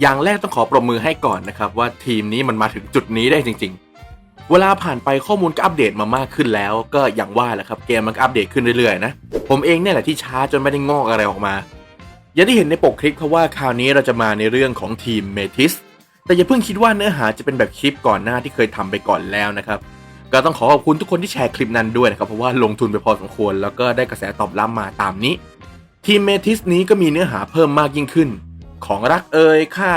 อย่างแรกต้องขอปรบมือให้ก่อนนะครับว่าทีมนี้มันมาถึงจุดนี้ได้จริง ๆ เวลาผ่านไปข้อมูลก็อัปเดตมามากขึ้นแล้ว ก็อย่างว่าแหละครับเกมมันก็อัปเดตขึ้นเรื่อยๆนะผมเองเนี่ยแหละที่ช้าจนไม่ได้งอกอะไรออกมา อย่างที่เห็นในปกคลิปเขาะว่าคราวนี้เราจะมาในเรื่องของทีมเมทิสแต่อย่าเพิ่งคิดว่าเนื้อหาจะเป็นแบบคลิปก่อนหน้าที่เคยทำไปก่อนแล้วนะครับก็ต้องขอขอบคุณทุกคนที่แชร์คลิปนั้นด้วยนะครับเพราะว่าลงทุนไปพอสมควร แล้วก็ได้กระแสตอบรับมาตามนี้ ทีมเมทิสนี้ก็มีเนื้อหาเพิ่มมากยิ่งขึ้น ของรักเอ่ยค่า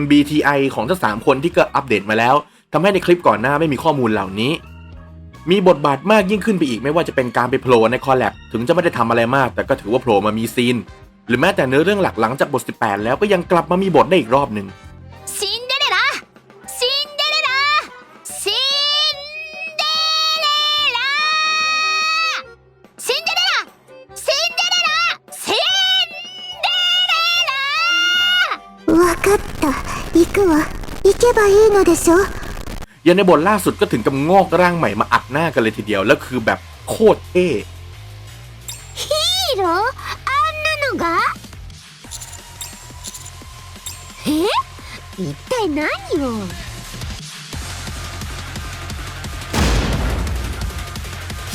MBTI ของทั้งสามคนที่ก็อัปเดตมาแล้วทำให้ในคลิปก่อนหน้าไม่มีข้อมูลเหล่านี้ มีบทบาทมากยิ่งขึ้นไปอีกไม่ว่าจะเป็นการไปโผล่ในคอลแลบถึงจะไม่ได้ทำอะไรมาก แต่ก็ถือว่าโผล่มามีซีน หรือแม้แต่เนื้อเรื่องหลักหลังจากบท 18 แล้วก็ยังกลับมามีบทได้อีกรอบหนึ่ง わかった行くわ行けばいいのでしょยันในบทล่าสุดก็ถึงกับงอกร่างใหม่มาอัดหน้ากันเลยทีเดียว แล้วคือแบบโคตรเท่ฮีโร่อันนั้นกะเฮ้一体何を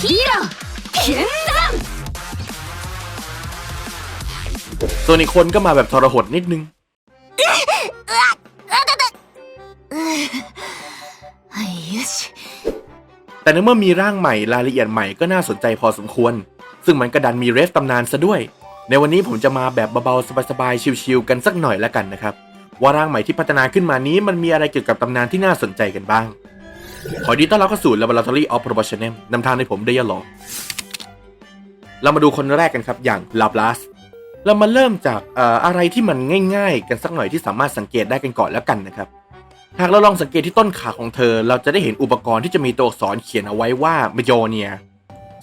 ヒーロー剣山ส่วนอีกคนก็มาแบบทรหดนิดนึง よしแต่ในเมื่อมีร่างใหม่รายละเอียดใหม่ก็น่าสนใจพอสมควร ซึ่งมันก็ดันมีเรฟตำนานซะด้วย ในวันนี้ผมจะมาแบบเบาๆสบายๆชิวๆกันสักหน่อยแล้วกันนะครับ ว่าร่างใหม่ที่พัฒนาขึ้นมานี้มันมีอะไรเกี่ยวกับตำนานที่น่าสนใจกันบ้าง ขอดีต้อนรับเข้าสู่ Laboratory of Proportionem นำทางในผมได้ยลอเรามาดูคนแรกกันครับอย่างลาบลัสเรามาเริ่มจากอะไรที่มันง่าย ๆ กันสักหน่อยที่สามารถสังเกตได้กันก่อนแล้วกันนะครับ หากเราลองสังเกตที่ต้นขาของเธอ เราจะได้เห็นอุปกรณ์ที่จะมีตัวอักษรเขียนเอาไว้ว่าเมโยเนีย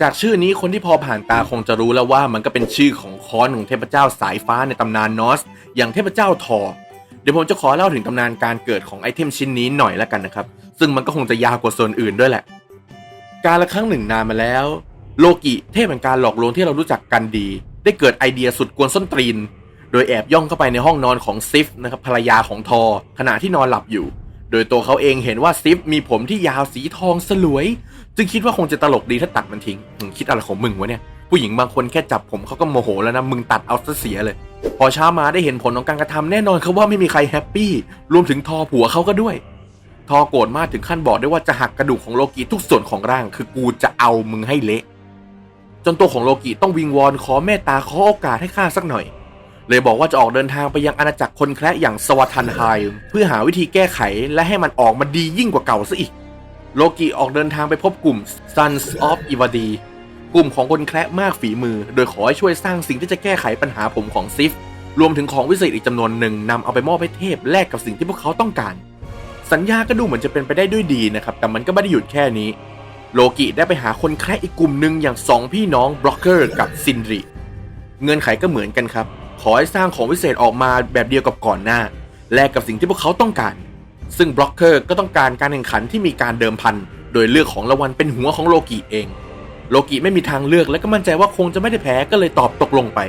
จากชื่อนี้คนที่พอผ่านตาคงจะรู้แล้วว่ามันก็เป็นชื่อของค้อนของเทพเจ้าสายฟ้าในตำนานนอส อย่างเทพเจ้าทอร์เดี๋ยวผมจะขอเล่าถึงตำนานการเกิดของไอเทมชิ้นนี้หน่อยแล้วกันนะครับ ซึ่งมันก็คงจะยาวกว่าส่วนอื่นด้วยแหละ การละครั้งหนึ่งนานมาแล้ว โลกิเทพแห่งการหลอกลวงที่เรารู้จักกันดี ได้เกิดไอเดียสุดกวนส้นตรีน โดยแอบย่องเข้าไปในห้องนอนของซิฟนะครับภรรยาของทอ ขณะที่นอนหลับอยู่ โดยตัวเขาเองเห็นว่าซิฟมีผมที่ยาวสีทองสลวย จึงคิดว่าคงจะตลกดีถ้าตัดมันทิ้งคิดอะไรของมึงวะเนี่ยผู้หญิงบางคนแค่จับผมเขาก็โมโหแล้วนะ มึงตัดเอาซะเสียเลย พอเช้ามาได้เห็นผลของการกระทำแน่นอนเขาว่าไม่มีใครแฮปปี้รวมถึงทอผัวเขาก็ด้วย ทอโกรธมากถึงขั้นบอกได้ว่าจะหักกระดูกของโลกิทุกส่วนของร่าง คือกูจะเอามึงให้เละ จนตัวของโลกิต้องวิงวอนขอเมตตาขอโอกาสให้ข้าสักหน่อย เลยบอกว่าจะออกเดินทางไปยังอาณาจักรคนแคระอย่างสวัทันไฮเพื่อหาวิธีแก้ไขและให้มันออกมาดียิ่งกว่าเก่าซะอีก โลกิออกเดินทางไปพบกลุ่ม Sons of i v a d i กลุ่มของคนแคระมากฝีมือ โดยขอให้ช่วยสร้างสิ่งที่จะแก้ไขปัญหาผมของซิฟ รวมถึงของวิเศษอีกจำนวนหนึ่งนำเอาไปมอบให้เทพแลกกับสิ่งที่พวกเขาต้องการ สัญญาก็ดูเหมือนจะเป็นไปได้ด้วยดีนะครับ แต่มันก็ไม่ได้หยุดแค่นี้ โลกิได้ไปหาคนแคระอีกกลุ่มหนึ่งอย่างสองพี่น้องบล็อกเกอร์กับซินริเงื่อนไขก็เหมือนกันครับ ขอให้สร้างของวิเศษออกมาแบบเดียวกับก่อนหน้า แลกกับสิ่งที่พวกเขาต้องการ ซึ่งบล็อกเกอร์ก็ต้องการการแข่งขันที่มีการเดิมพัน โดยเลือกของรางวัลเป็นหัวของโลกิเอง โลกิไม่มีทางเลือกและก็มั่นใจว่าคงจะไม่ได้แพ้ก็เลยตอบตกลงไป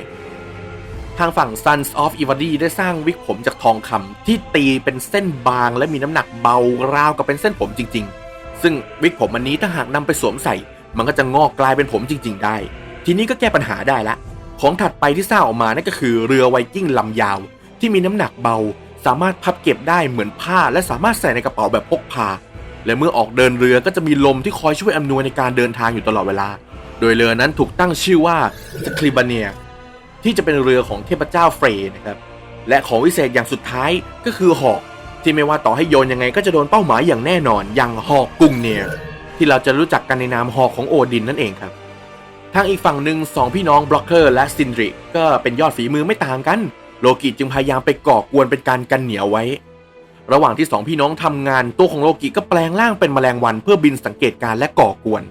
ทางฝั่ง Sons of i v a d i ได้สร้างวิกผมจากทองคำที่ตีเป็นเส้นบางและมีน้ำหนักเบาราวกับเป็นเส้นผมจริง ๆ ซึ่งวิกผมอันนี้ถ้าหากนำไปสวมใส่ มันก็จะงอกกลายเป็นผมจริง ๆ ได้ ทีนี้ก็แก้ปัญหาได้ละ ของถัดไปที่สร้างออกมานั่นก็คือเรือไวกิ้งลำยาว ที่มีน้ำหนักเบา สามารถพับเก็บได้เหมือนผ้า และสามารถใส่ในกระเป๋าแบบพกพา และเมื่อออกเดินเรือก็จะมีลมที่คอยช่วยอำนวยในการเดินทางอยู่ตลอดเวลา โดยเรือนั้นถูกตั้งชื่อว่าสคลิบาเนียที่จะเป็นเรือของเทพเจ้าเฟรนะครับและของวิเศษอย่างสุดท้ายก็คือหอกที่ไม่ว่าต่อให้โยนยังไงก็จะโดนเป้าหมายอย่างแน่นอนอย่างหอกกุงเนียที่เราจะรู้จักกันในนามหอกของโอดินนั่นเองครับ ทางอีกฝั่งหนึ่งสองพี่น้องบล็อกเกอร์และซินดริก็เป็นยอดฝีมือไม่ต่างกัน โลกิจึงพยายามไปก่อกวนเป็นการกันเหนียวไว้ ระหว่างที่สองพี่น้องทำงานตัวของโลกิก็แปลงร่างเป็นแมลงวันเพื่อบินสังเกตการณ์และก่อกวน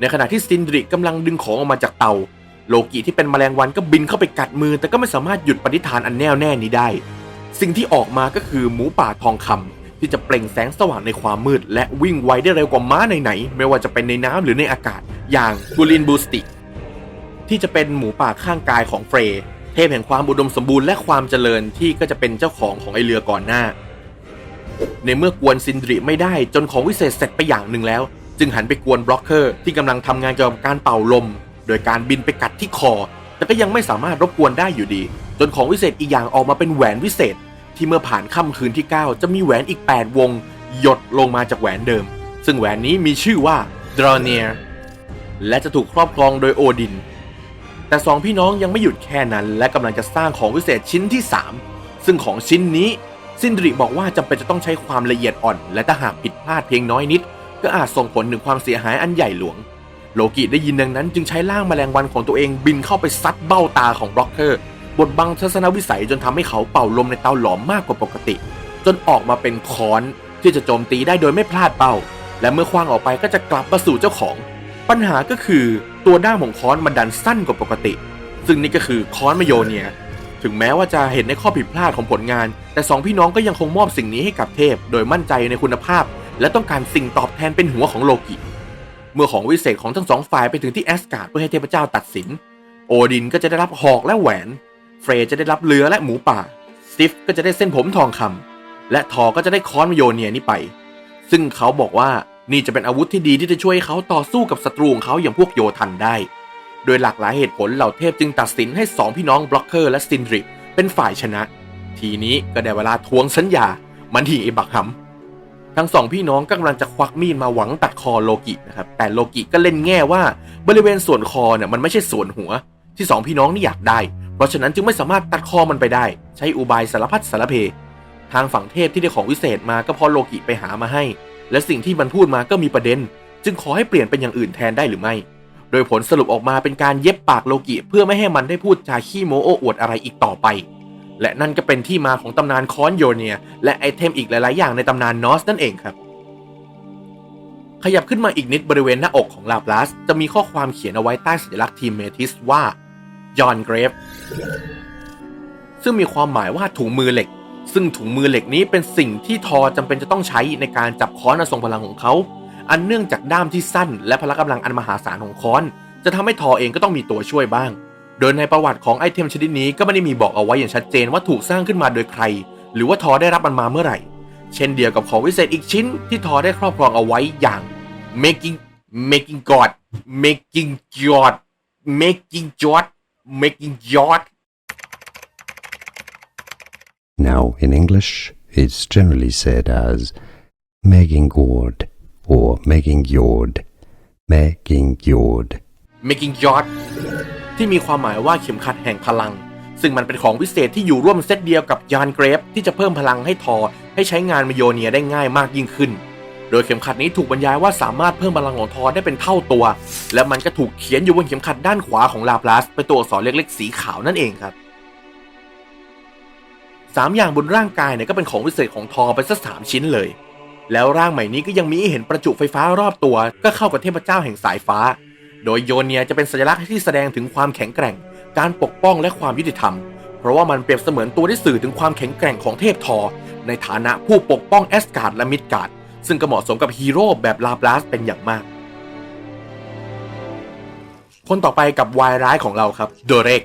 ในขณะที่ซินดริกำลังดึงของออกมาจากเตา โลกิที่เป็นแมลงวันก็บินเข้าไปกัดมือ แต่ก็ไม่สามารถหยุดปฏิฐานอันแน่วแน่นี้ได้ สิ่งที่ออกมาก็คือหมูป่าทองคำที่จะเปล่งแสงสว่างในความมืด และวิ่งไวได้เร็วกว่าม้าไหนๆไม่ว่าจะเป็นในน้ำหรือในอากาศ อย่างกูลินบูสติ ที่จะเป็นหมูป่าข้างกายของเฟร์เทพแห่งความอุดมสมบูรณ์และความเจริญที่ก็จะเป็นเจ้าของของไอเรือก่อนหน้า ในเมื่อกวนซินดริไม่ได้จนของวิเศษเสร็จไปอย่างหนึ่งแล้ว จึงหันไปกวนบล็อกเกอร์ที่กำลังทำงานเกี่ยวกับการเป่าลม โดยการบินไปกัดที่คอ แต่ก็ยังไม่สามารถรบกวนได้อยู่ดี จนของวิเศษอีกอย่างออกมาเป็นแหวนวิเศษ ที่เมื่อผ่านค่ำคืนที่ 9 จะมีแหวนอีก 8 วง หยดลงมาจากแหวนเดิม ซึ่งแหวนนี้มีชื่อว่า d r a n i e r และจะถูกครอบครองโดยโอดิน แต่สองพี่น้องยังไม่หยุดแค่นั้น และกำลังจะสร้างของวิเศษชิ้นที่ 3 ซึ่งของชิ้นนี้ซินดริบอกว่าจำเป็นจะต้องใช้ความละเอียดอ่อน และถ้าหากผิดพลาดเพียงน้อยนิด ก็อาจส่งผลถึงความเสียหายอันใหญ่หลวง โลกิได้ยินดังนั้นจึงใช้ล่างแมลงวันของตัวเองบินเข้าไปซัดเบ้าตาของบล็อกเกอร์บดบังทัศนวิสัยจนทำให้เขาเป่าลมในเตาหลอมมากกว่าปกติ จนออกมาเป็นค้อนที่จะโจมตีได้โดยไม่พลาดเป้า และเมื่อคว้างออกไปก็จะกลับมาสู่เจ้าของ ปัญหาก็คือ ตัวด้ามของค้อนมันดันสั้นกว่าปกติ ซึ่งนี่ก็คือค้อนมโยเนีย ถึงแม้ว่าจะเห็นในข้อผิดพลาดของผลงาน แต่สองพี่น้องก็ยังคงมอบสิ่งนี้ให้กับเทพ โดยมั่นใจในคุณภาพ และต้องการสิ่งตอบแทนเป็นหัวของโลกิ เมื่อของวิเศษของทั้งสองฝ่ายไปถึงที่แอสการ์ดเพื่อให้เทพเจ้าตัดสิน โอดินก็จะได้รับหอกและแหวน เฟรจะได้รับเรือและหมูป่าสติฟก็จะได้เส้นผมทองคำและทอก็จะได้ค้อนมโยเนียนี้ไป ซึ่งเขาบอกว่า นี่จะเป็นอาวุธที่ดีที่จะช่วยเขาต่อสู้กับศัตรูของเขาอย่างพวกโยทันได้ โดยหลากหลายเหตุผลเหล่าเทพจึงตัดสินให้สองพี่น้องบล็อกเกอร์และซินดริเป็นฝ่ายชนะ ทีนี้ก็ได้เวลาทวงสัญญา มันทีไอบักฮัมทั้งสองพี่น้องกำลังจะควักมีดมาหวังตัดคอโลกินะครับ แต่โลกิก็เล่นแง่ว่าบริเวณส่วนคอเนี่ยมันไม่ใช่ส่วนหัว ที่สองพี่น้องนี่อยากได้ เพราะฉะนั้นจึงไม่สามารถตัดคอมันไปได้ ใช้อุบายสารพัดสารเพ ทางฝั่งเทพที่ได้ของวิเศษมาก็พราะโลกิไปหามาให้ และสิ่งที่มันพูดมาก็มีประเด็น จึงขอให้เปลี่ยนเป็นอย่างอื่นแทนได้หรือไม่ โดยผลสรุปออกมาเป็นการเย็บปากโลกิเพื่อไม่ให้มันได้พูดจาขี้โมโอ้อวดอะไรอีกต่อไป และนั่นก็เป็นที่มาของตำนานคอนโยเนีย และไอเทมอีกหลาย ๆ อย่างในตำนานนอสนั่นเองครับ ขยับขึ้นมาอีกนิดบริเวณหน้าอกของลาปลัสจะมีข้อความเขียนเอาไว้ใต้สัญลักษณ์ทีมเมทิสว่าจอนเกรฟซึ่งมีความหมายว่าถุงมือเหล็ก ซึ่งถุงมือเหล็กนี้เป็นสิ่งที่ทอจำเป็นจะต้องใช้ในการจับค้อนอันทรงพลังของเขา อันเนื่องจากด้ามที่สั้น และพละกำลังอันมหาศาลของค้อน จะทำให้ทอเองก็ต้องมีตัวช่วยบ้าง โดยในประวัติของไอเทมชนิดนี้ก็ไม่ได้มีบอกเอาไว้อย่างชัดเจนว่าถูกสร้างขึ้นมาโดยใคร หรือว่าทอได้รับมันมาเมื่อไหร่ เช่นเดียวกับของวิเศษอีกชิ้นที่ทอได้ครอบครองเอาไว้อย่าง making making god making god making god making god Now, in English, it's generally said as making gourd or making yord, making yord. making yacht ที่มีความหมายว่าเข็มขัดแห่งพลัง ซึ่งมันเป็นของวิเศษที่อยู่ร่วมเซตเดียวกับยานเกรฟ ที่จะเพิ่มพลังให้ทอให้ใช้งานมโยเนียได้ง่ายมากยิ่งขึ้น โดยเข็มขัดนี้ถูกบรรยายว่าสามารถเพิ่มพลังของทอได้เป็นเท่าตัว และมันก็ถูกเขียนอยู่บนเข็มขัดด้านขวาของลาปลัสเป็นตัวอักษรเล็กๆสีขาวนั่นเองครับ สามอย่างบนร่างกายเนี่ยก็เป็นของวิเศษของทอไปสักสามชิ้นเลย แล้วร่างใหม่นี้ก็ยังมีให้เห็นประจุไฟฟ้ารอบตัว ก็เข้ากับเทพเจ้าแห่งสายฟ้า โดยโยเนียจะเป็นสัญลักษณ์ที่แสดงถึงความแข็งแกร่ง การปกป้องและความยุติธรรม เพราะว่ามันเปรียบเสมือนตัวที่สื่อถึงความแข็งแกร่งของเทพทอ ในฐานะผู้ปกป้องแอสการ์ดและมิดการ์ดซึ่งก็เหมาะสมกับฮีโร่แบบลาปลัสเป็นอย่างมากคนต่อไปกับวายร้ายของเราครับโดเรก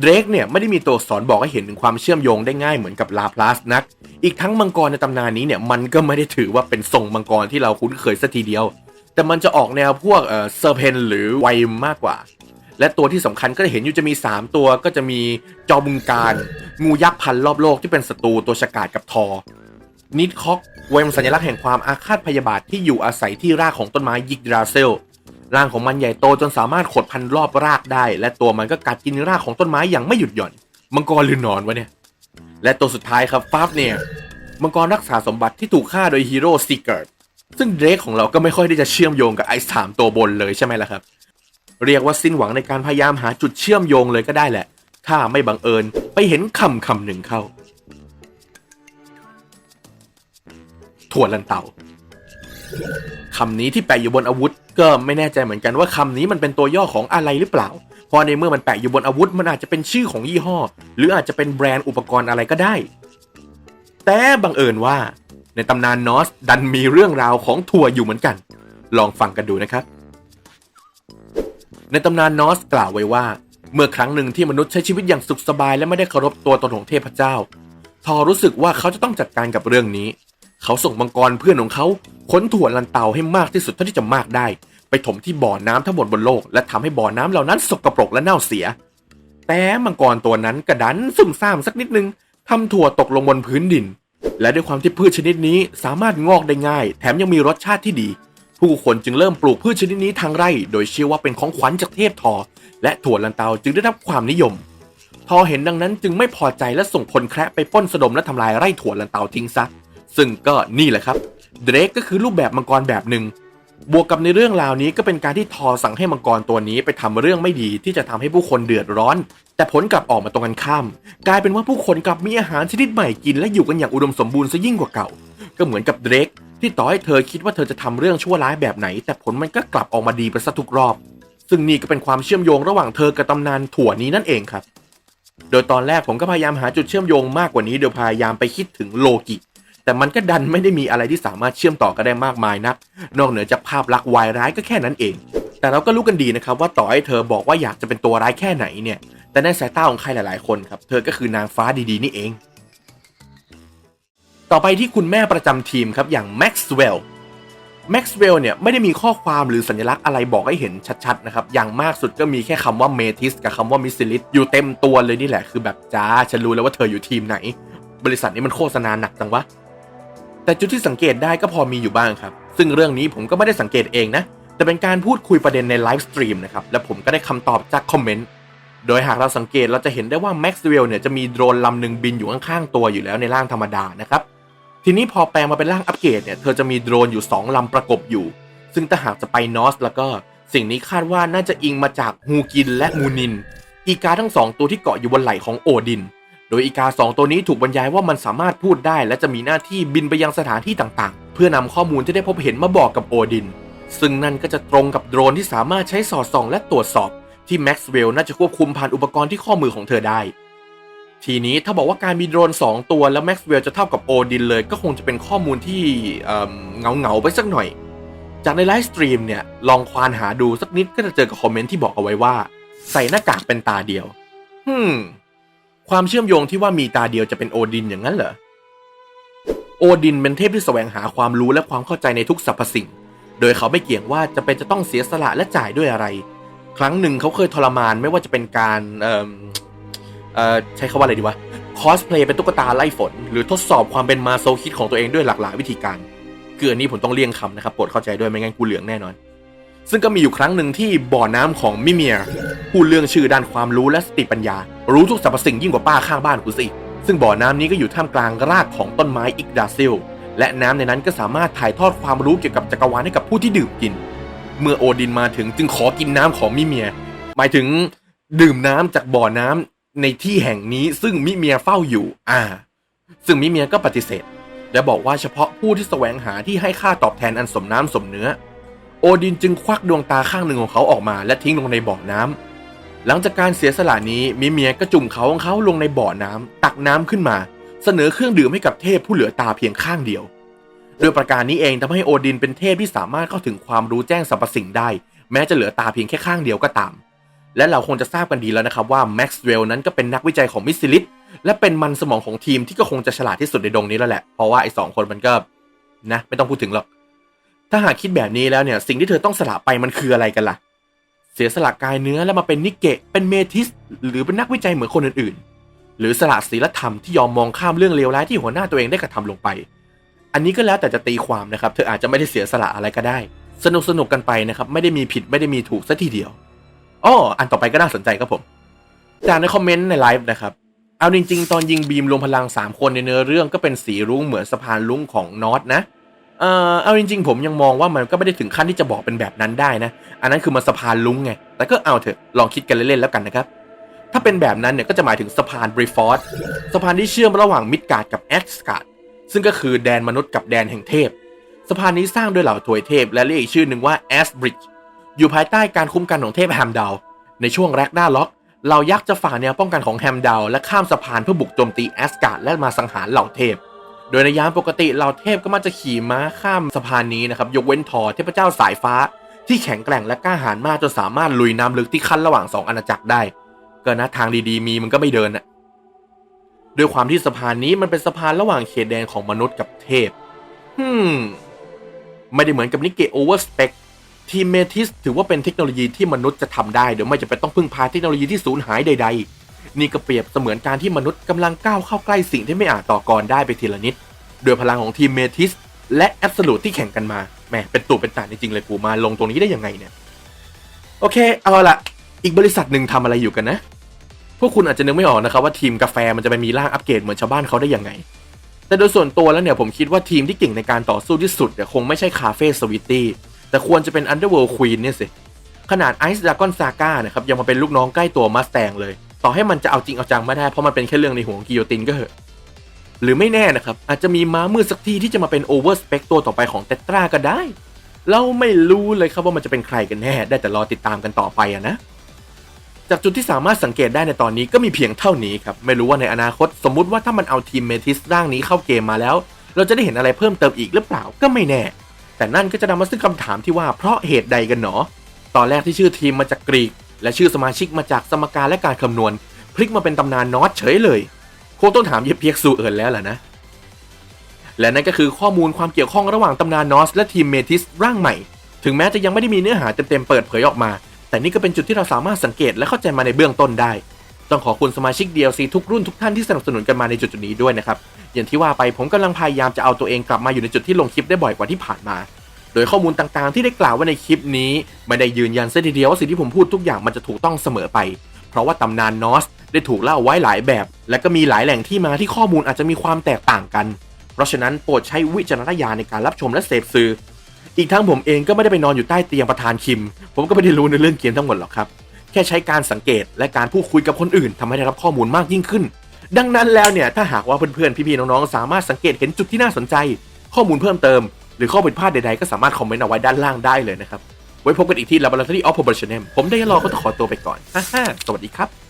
เดรกเนี่ยไม่ได้มีตัวสอนบอกให้เห็นถึงความเชื่อมโยงได้ง่ายเหมือนกับลาพลัสนัก อีกทั้งมังกรในตำนานนี้เนี่ยมันก็ไม่ได้ถือว่าเป็นทรงมังกรที่เราคุ้นเคยสัทีเดียว แต่มันจะออกแนวพวกเอ่อเซอร์เพนหรือไวมมากกว่า และตัวที่สำคัญก็จะเห็นอยู่จะมี 3 ตัวก็จะมีจอมุงการ งูยักษ์พันรอบโลกที่เป็นศัตรูตัวฉกาจกับทอนิดคอกเวมสัญลักษณ์แห่งความอาฆาตพยาบาทที่อยู่อาศัยที่รากของต้นไม้ยิกดราเซล ร่างของมันใหญ่โตจนสามารถขดพันรอบรากได้ และตัวมันก็กัดกินรากของต้นไม้อย่างไม่หยุดหย่อน มังกรหรือหนอนวะเนี่ย และตัวสุดท้ายครับฟาฟเนี่ยมังกรรักษาสมบัติที่ถูกฆ่าโดยฮีโร่ซีเกิร์ดซึ่งเดรกของเราก็ไม่ค่อยได้จะเชื่อมโยงกับไอ้สามตัวบนเลยใช่ไหมล่ะครับ เรียกว่าสิ้นหวังในการพยายามหาจุดเชื่อมโยงเลยก็ได้แหละ ถ้าไม่บังเอิญไปเห็นคำคำหนึ่งเข้าถั่วลันเตา คำนี้ที่แปะอยู่บนอาวุธ ก็ไม่แน่ใจเหมือนกันว่าคำนี้มันเป็นตัวย่อของอะไรหรือเปล่า เพราะในเมื่อมันแปะอยู่บนอาวุธ มันอาจจะเป็นชื่อของยี่ห้อ หรืออาจจะเป็นแบรนด์อุปกรณ์อะไรก็ได้ แต่บังเอิญว่า ในตำนานนอสดันมีเรื่องราวของถั่วอยู่เหมือนกัน ลองฟังกันดูนะครับ ในตำนานนอสกล่าวไว้ว่า เมื่อครั้งหนึ่งที่มนุษย์ใช้ชีวิตอย่างสุขสบายและไม่ได้เคารพตัวตนของเทพเจ้า ทอรู้สึกว่าเขาจะต้องจัดการกับเรื่องนี้ เขาส่งมังกรเพื่อนของเขาค้นถั่วลันเตาให้มากที่สุดเท่าที่จะมากได้ ไปถมที่บ่อน้ำทั้งหมดบนโลก และทำให้บ่อน้ำเหล่านั้นสกปรกและเน่าเสีย แต่มังกรตัวนั้นกระดันซุ่มซ่ามสักนิดนึงทำถั่วตกลงบนพื้นดิน และด้วยความที่พืชชนิดนี้สามารถงอกได้ง่าย แถมยังมีรสชาติที่ดี ผู้คนจึงเริ่มปลูกพืชชนิดนี้ทางไร่ โดยเชื่อว่าเป็นของขวัญจากเทพทอ และถั่วลันเตาจึงได้รับความนิยม ทอเห็นดังนั้นจึงไม่พอใจและส่งพลแคระไปป้นสะดมและทำลายไร่ถั่วลันเตาทิ้งซะ ซึ่งก็นี่แหละครับเดรกก็คือรูปแบบมังกรแบบหนึ่งบวกกับในเรื่องราวนี้ก็เป็นการที่ทอสั่งให้มังกรตัวนี้ไปทำเรื่องไม่ดีที่จะทำให้ผู้คนเดือดร้อน แต่ผลกลับออกมาตรงกันข้าม กลายเป็นว่าผู้คนกลับมีอาหารชนิดใหม่กินและอยู่กันอย่างอุดมสมบูรณ์ซะยิ่งกว่าเก่า ก็เหมือนกับเดรกที่ต่อให้เธอคิดว่าเธอจะทำเรื่องชั่วร้ายแบบไหน แต่ผลมันก็กลับออกมาดีไปซะทุกรอบ ซึ่งนี่ก็เป็นความเชื่อมโยงระหว่างเธอกับตำนานถั่วนี้นั่นเองครับ โดยตอนแรกผมก็พยายามหาจุดเชื่อมโยงมากกว่านี้โดยพยายามไปคิดถึงโลกิ แต่มันก็ดันไม่ได้มีอะไรที่สามารถเชื่อมต่อกันได้มากมายนัก นอกเหนือจากภาพลักษณ์วายร้ายก็แค่นั้นเอง แต่เราก็รู้กันดีนะครับว่าต่อให้เธอบอกว่าอยากจะเป็นตัวร้ายแค่ไหนเนี่ย แต่ในสายตาของใครหลาย ๆ คนครับ เธอก็คือนางฟ้าดีๆ นี่เอง ต่อไปที่คุณแม่ประจำทีมครับอย่างแม็กซ์เวลล์แม็กซ์เวลล์เนี่ยไม่ได้มีข้อความหรือสัญลักษณ์อะไรบอกให้เห็นชัดๆนะครับ อย่างมากสุดก็มีแค่คำว่าเมทิสกับคำว่ามิสซิลิสอยู่เต็มตัวเลยนี่แหละคือแบบจ้าฉันรู้แล้วว่าเธออยู่ทีมไหน บริษัทนี้มันโฆษณาหนักจังวะ แต่จุดที่สังเกตได้ก็พอมีอยู่บ้างครับ ซึ่งเรื่องนี้ผมก็ไม่ได้สังเกตเองนะ แต่เป็นการพูดคุยประเด็นในไลฟ์สตรีมนะครับ และผมก็ได้คำตอบจากคอมเมนต์ โดยหากเราสังเกตเราจะเห็นได้ว่าแม็กซ์เวลล์เนี่ยจะมีโดรนลำหนึ่งบินอยู่ข้างๆตัวอยู่แล้วในร่างธรรมดานะครับ ทีนี้พอแปลงมาเป็นร่างอัปเกรดเนี่ยเธอจะมีโดรนอยู่ 2ลำประกบอยู่ ซึ่งถ้าหากจะไปนอสแล้วก็สิ่งนี้คาดว่าน่าจะอิงมาจากฮูกินและมูนิน อีกาทั้งสองตัวที่เกาะอยู่บนไหล่ของโอดิน โดยอีกาสองตัวนี้ถูกบรรยายว่ามันสามารถพูดได้ และจะมีหน้าที่บินไปยังสถานที่ต่างๆ เพื่อนำข้อมูลที่ได้พบเห็นมาบอกกับโอดิน ซึ่งนั่นก็จะตรงกับโดรนที่สามารถใช้สอดส่อง และตรวจสอบ ที่แม็กซ์เวลล์น่าจะควบคุมผ่านอุปกรณ์ที่ข้อมือของเธอได้ ทีนี้ถ้าบอกว่าการมีโดรน 2 ตัวแล้วแม็กซ์เวลล์จะเท่ากับโอดินเลย ก็คงจะเป็นข้อมูลที่เงาเงาๆไปสักหน่อย จากในไลฟ์สตรีมเนี่ยลองควานหาดูสักนิดก็จะเจอกับคอมเมนต์ที่บอกเอาไว้ว่า ใส่หน้ากากเป็นตาเดียวฮึม ความเชื่อมโยงที่ว่ามีตาเดียวจะเป็นโอดินอย่างนั้นเหรอ โอดินเป็นเทพที่แสวงหาความรู้และความเข้าใจในทุกสรรพสิ่ง โดยเขาไม่เกี่ยงว่าจะเป็นจะต้องเสียสละและจ่ายด้วยอะไร ครั้งหนึ่งเขาเคยทรมานไม่ว่าจะเป็นการเอ่อเอ่อใช้คาว่าอะไรดีวะคอสเพลย์เป็นตุ๊กตาไล่ฝน หรือทดสอบความเป็นมาโซคิดของตัวเองด้วยหลากหลายวิธีการคือนี้ผมต้องเลี่ยงคำนะครับโปรดเข้าใจด้วยไม่งั้นกูเหลืองแน่นอน ซึ่งก็มีอยู่ครั้งหนึ่งที่บ่อน้ำของมิเมียร์ผู้เรื่องชื่อด้านความรู้และสติปัญญา รู้ทุกสรรพสิ่งยิ่งกว่าป้าข้างบ้านกูสิ ซึ่งบ่อน้ำนี้ก็อยู่ท่ามกลางรากของต้นไม้อิกดาซิล และน้ำในนั้นก็สามารถถ่ายทอดความรู้เกี่ยวกับจักรวาลให้กับผู้ที่ดื่มกิน เมื่อโอดินมาถึงจึงขอกินน้ำของมิเมีย หมายถึงดื่มน้ำจากบ่อน้ำในที่แห่งนี้ซึ่งมิเมียเฝ้าอยู่ อ่า ซึ่งมิเมียก็ปฏิเสธ และบอกว่าเฉพาะผู้ที่แสวงหาที่ให้ค่าตอบแทนอันสมน้ำสมเนื้อ ดินจึงควักดวงตาข้างหนึ่งของเขาออกมาและทิ้งลงในบ่อน้ำหลังจากการเสียสละนี้มิเมียก็จุ่มเขาของเขาลงในบ่อน้ำตักน้ำขึ้นมา เสนอเครื่องดื่มให้กับเทพผู้เหลือตาเพียงข้างเดียวโดยประการนี้เองทำให้โอดินเป็นเทพที่สามารถเข้าถึงความรู้แจ้งสรรพสิ่งได้ แม้จะเหลือตาเพียงแค่ข้างเดียวก็ตาม และเราคงจะทราบกันดีแล้วนะครับว่าแม็กซ์เวลล์นั้นก็เป็นนักวิจัยของมิสซิลิสและเป็นมันสมองของทีมที่ก็คงจะฉลาดที่สุดในดงนี้แล้วแหละ เพราะว่าไอ้สองคนมันก็นะ ไม่ต้องพูดถึงหรอก ถ้าหากคิดแบบนี้แล้วเนี่ยสิ่งที่เธอต้องสละไปมันคืออะไรกันล่ะ เสียสละกายเนื้อแล้วมาเป็นนิกเกะเป็นเมทิส หรือเป็นนักวิจัยเหมือนคนอื่นๆ หรือสละศีลธรรมที่ยอมมองข้ามเรื่องเลวร้ายที่หัวหน้าตัวเองได้กระทำลงไป อันนี้ก็แล้วแต่จะตีความนะครับ เธออาจจะไม่ได้เสียสละอะไรก็ได้ สนุกสนุกกันไปนะครับไม่ได้มีผิดไม่ได้มีถูกซะทีเดียวอ้ออันต่อไปก็น่าสนใจครับผม จากในคอมเมนต์ในไลฟ์นะครับเอาจริงๆ ตอนยิงบีมรวมพลัง 3 คนในเนื้อเรื่องก็เป็นสีรุ้งเหมือนสะพานรุ้งของนอตนะ เอ่อเอาจริงๆ ผมยังมองว่ามันก็ไม่ได้ถึงขั้นที่จะบอกเป็นแบบนั้นได้นะ อันนั้นคือมันสะพานลุงไง แต่ก็เอาเถอะ ลองคิดกันเล่นๆแล้วกันนะครับ ถ้าเป็นแบบนั้นเนี่ยก็จะหมายถึงสะพานบริฟอร์ดสะพานที่เชื่อมระหว่างมิดการ์ดกับแอสการ์ดซึ่งก็คือแดนมนุษย์กับแดนแห่งเทพ สะพานนี้สร้างโดยเหล่าถวยเทพ และเรียกอีกชื่อหนึ่งว่าแอสบริดจ์อยู่ภายใต้การคุ้มกันของเทพแฮมดาวในช่วงแรกหน้าล็อกเหล่ายักษ์จะฝ่าแนวป้องกันของแฮมดาวและข้ามสะพานเพื่อบุกโจมตีแอสการ์ดและมาสังหารเหล่าเทพ โดยในยามปกติเหล่าเทพก็มักจะขี่ม้าข้ามสะพานนี้นะครับยกเว้นทอเทพเจ้าสายฟ้า ที่แข็งแกร่งและกล้าหาญมากจนสามารถลุยน้ำลึกที่ขั้นระหว่างสองอาณาจักรได้ ก็นะทางดีๆ มีมันก็ไม่เดินอะด้วยความที่สะพานนี้มันเป็นสะพานระหว่างเขตแดนของมนุษย์กับเทพฮึมไม่ได้เหมือนกับนิเกโอเวอร์สเปกทีเมทิสถือว่าเป็นเทคโนโลยีที่มนุษย์จะทำได้โดยไม่จำเป็นต้องพึ่งพาเทคโนโลยีที่สูญหายใดๆ นี่ก็เปรียบเสมือนการที่มนุษย์กำลังก้าวเข้าใกล้สิ่งที่ไม่อาจต่อกรได้ไปทีละนิด โดยพลังของทีมเมทิสและแอบสูตที่แข่งกันมาแหมเป็นตูเป็นตาจริงๆเลยกูมาลงตรงนี้ได้ยังไงเนี่ย โอเค เอาละอีกบริษัทหนึ่งทำอะไรอยู่กันนะ พวกคุณอาจจะนึกไม่ออกนะครับว่าทีมกาแฟมันจะไปมีร่างอัปเกรดเหมือนชาวบ้านเขาได้ยังไง แต่โดยส่วนตัวแล้วเนี่ยผมคิดว่าทีมที่เก่งในการต่อสู้ที่สุดเนี่ยคงไม่ใช่คาเฟ่สวิตตี้แต่ควรจะเป็น Underworld Queen เนี่ยสิขนาด Ice Dragon Saga นะครับยังมาเป็นลูกน้องใกล้ตัวมาสแตงเลย ต่อให้มันจะเอาจริงเอาจังไม่ได้เพราะมันเป็นแค่เรื่องในหัวของกิโยตินก็เหอะหรือไม่แน่นะครับ อาจจะมีม้ามืดสักทีที่จะมาเป็นโอเวอร์สเปกตัวต่อไปของเตตราก็ได้ เราไม่รู้เลยครับว่ามันจะเป็นใครกันแน่ ได้แต่รอติดตามกันต่อไปอะนะ จากจุดที่สามารถสังเกตได้ในตอนนี้ก็มีเพียงเท่านี้ครับ ไม่รู้ว่าในอนาคตสมมุติว่าถ้ามันเอาทีมเมทิสร่างนี้เข้าเกมมาแล้ว เราจะได้เห็นอะไรเพิ่มเติมอีกหรือเปล่าก็ไม่แน่ แต่นั่นก็จะนำมาซึ่งคำถามที่ว่าเพราะเหตุใดกันหนอ ตอนแรกที่ชื่อทีมมาจากกรีก และชื่อสมาชิกมาจากสมการและการคำนวณ พลิกมาเป็นตำนานนอตเฉยเลย คงต้องถามเยบเพียกซูเอิญแล้วล่ะนะ และนั่นก็คือข้อมูลความเกี่ยวข้องระหว่างตำนานนอสและทีมเมทิสร่างใหม่ ถึงแม้จะยังไม่ได้มีเนื้อหาเต็มๆเปิดเผยออกมา แต่นี่ก็เป็นจุดที่เราสามารถสังเกตและเข้าใจมาในเบื้องต้นได้ ต้องขอบคุณสมาชิก DLC ทุกรุ่นทุกท่านที่สนับสนุนกันมาในจุดๆนี้ด้วยนะครับอย่างที่ว่าไปผมกำลังพยายามจะเอาตัวเองกลับมาอยู่ในจุดที่ลงคลิปได้บ่อยกว่าที่ผ่านมา โดยข้อมูลต่างๆ ที่ได้กล่าวไว้ในคลิปนี้ ไม่ได้ยืนยันซะทีเดียวว่าสิ่งที่ผมพูดทุกอย่างมันจะถูกต้องเสมอไป เพราะว่าตำนานนอสได้ถูกเล่าไว้หลายแบบ และก็มีหลายแหล่งที่มาที่ข้อมูลอาจจะมีความแตกต่างกัน เพราะฉะนั้นโปรดใช้วิจารณญาณในการรับชมและเสพสื่อ อีกทั้งผมเองก็ไม่ได้ไปนอนอยู่ใต้เตียงประธานคิม ผมก็ไม่ได้รู้ในเรื่องเกมทั้งหมดหรอกครับแค่ใช้การสังเกตและการพูดคุยกับคนอื่นทำให้ได้รับข้อมูลมากยิ่งขึ้น ดังนั้นแล้วเนี่ยถ้าหากว่าเพื่อนๆพี่ๆน้องๆสามารถสังเกตเห็นจุดที่น่าสนใจ ข้อมูลเพิ่มเติม หรือข้อผิดพลาดใดๆ ก็สามารถคอมเมนต์เอาไว้ด้านล่างได้เลยนะครับ ไว้พบกันอีกที่ Laboratory of Probation ผมได้ยารอก็ต้องขอตัวไปก่อนฮ่าๆสวัสดีครับ